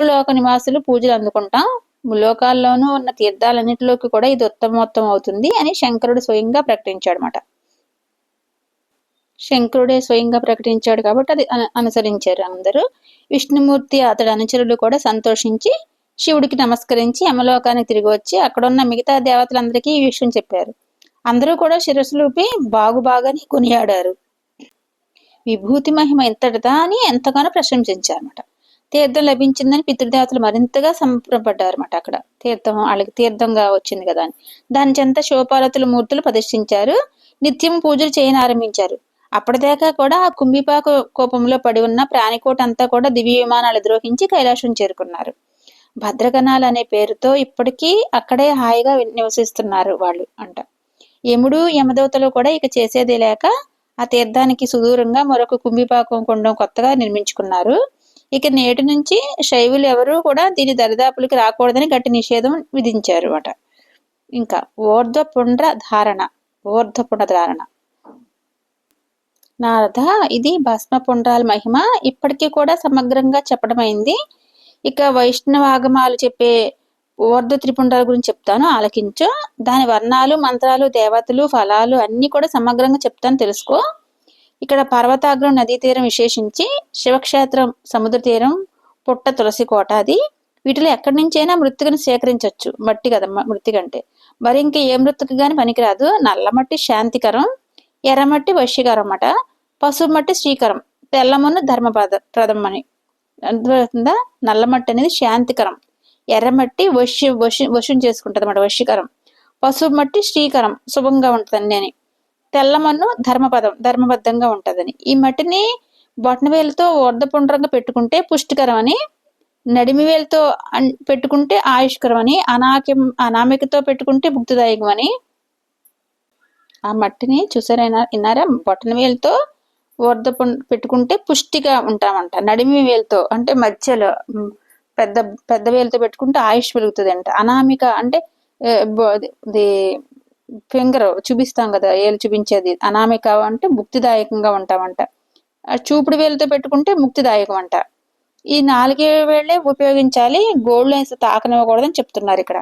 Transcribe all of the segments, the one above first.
లోక నివాసులు పూజలు అందుకుంటాం. లోకాల్లోనూ ఉన్న తీర్థాలన్నింటిలోకి కూడా ఇది ఉత్తమోత్తం అవుతుంది అని శంకరుడు స్వయంగా ప్రకటించాడు అనమాట శంకరుడే స్వయంగా ప్రకటించాడు కాబట్టి అది అనుసరించారు అందరూ. విష్ణుమూర్తి అతడి అనుచరులు కూడా సంతోషించి శివుడికి నమస్కరించి యమలోకానికి తిరిగి వచ్చి అక్కడ ఉన్న మిగతా దేవతలందరికీ ఈ విషయం చెప్పారు. అందరూ కూడా శిరస్సులూపి బాగు బాగని కొనియాడారు. విభూతి మహిమ ఎంతటిదా అని ఎంతగానో ప్రశంసించారన్నమాట. తీర్థం లభించిందని పితృదేవతలు మరింతగా సంప్రపడ్డారన్నమాట అక్కడ. తీర్థం వాళ్ళకి తీర్థంగా వచ్చింది కదా అని. దాని చెంత శోపాలతుల మూర్తులు ప్రదర్శించారు నిత్యం పూజలు చేయని ఆరంభించారు అప్పటిదాకా కూడా ఆ కుంభిపాక కోపంలో పడి ఉన్న ప్రాణికోట అంతా కూడా దివ్య విమానాలు ద్రోహించి కైలాసం చేరుకున్నారు. భద్రగణాలు అనే పేరుతో ఇప్పటికీ అక్కడే హాయిగా నివసిస్తున్నారు వాళ్ళు అంట. యముడు యమదేవతలు కూడా ఇక చేసేది లేక ఆ తీర్థానికి సుదూరంగా మరొక కుంభిపాకం కొండం కొత్తగా నిర్మించుకున్నారు. ఇక నేటి నుంచి శైవులు ఎవరూ కూడా దీని దరిదాపులకి రాకూడదని గట్టి నిషేధం విధించారు అట ఇంకా ఊర్ధ్వపుండ్ర ధారణ ఊర్ధ్వపుండ్ర ధారణ. నారద ఇది భస్మపుండ్రాల మహిమ. ఇప్పటికీ కూడా సమగ్రంగా చెప్పడమైంది ఇక వైష్ణవాగమాలు చెప్పే ఊర్ధ త్రిపుండాల గురించి చెప్తాను ఆలకించు. దాని వర్ణాలు మంత్రాలు దేవతలు ఫలాలు అన్ని కూడా సమగ్రంగా చెప్తాను తెలుసుకో. ఇక్కడ పర్వతాగ్రం నదీ తీరం విశేషించి శివక్షేత్రం సముద్ర తీరం పుట్ట తులసి కోట అది. వీటిలో ఎక్కడి నుంచైనా మృతికను సేకరించవచ్చు మట్టి కదా మృతికంటే మరి ఇంక ఏ మృతికి కానీ పనికిరాదు. నల్లమట్టి శాంతికరం ఎర్రమట్టి వశ్యకరం అన్నమాట పసుపు మట్టి శ్రీకరం తెల్లమన్ను ధర్మపద ప్రదం అని. అర్థమవుతుందా? నల్లమట్టి అనేది శాంతికరం. ఎర్రమట్టి వశ్య వశు వశం చేసుకుంటుంది అన్నమాట వశ్యకరం. పసుపు మట్టి శ్రీకరం శుభంగా ఉంటుంది అని. తెల్లమన్ను ధర్మపదం ధర్మబద్ధంగా ఉంటుందని. ఈ మట్టిని బొట్టనవేలుతో వర్ధపుండ్రంగా పెట్టుకుంటే పుష్టికరం అని నడిమి వేలతో పెట్టుకుంటే ఆయుష్కరం అని అనాక్యం అనామికతో పెట్టుకుంటే ముక్తిదాయకం అని ఆ మట్టిని చూసారైనా విన్నారా? బొట్టన వేలతో వర్ధ పెట్టుకుంటే పుష్టిగా ఉంటామంట. నడిమి వేలుతో అంటే మధ్యలో పెద్ద పెద్ద వేలతో పెట్టుకుంటే ఆయుష్ పెరుగుతుంది అంట అనామిక అంటే ఫింగర్ చూపిస్తాం కదా ఏలు చూపించేది. అనామిక అంటే ముక్తిదాయకంగా ఉంటామంట. చూపుడు వేలుతో పెట్టుకుంటే ముక్తిదాయకం అంట. ఈ నాలుగే వేళ్ళే ఉపయోగించాలి గోల్డ్ లైన్స్ తాకనివ్వకూడదని చెప్తున్నారు ఇక్కడ.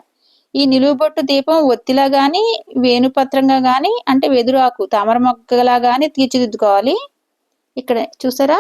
ఈ నిలువుబొట్టు దీపం ఒత్తిలా గాని వేణుపత్రంగా గాని అంటే వెదురాకు తామర మొక్కలా గాని తీర్చిదిద్దుకోవాలి. ఇక్కడ చూసారా?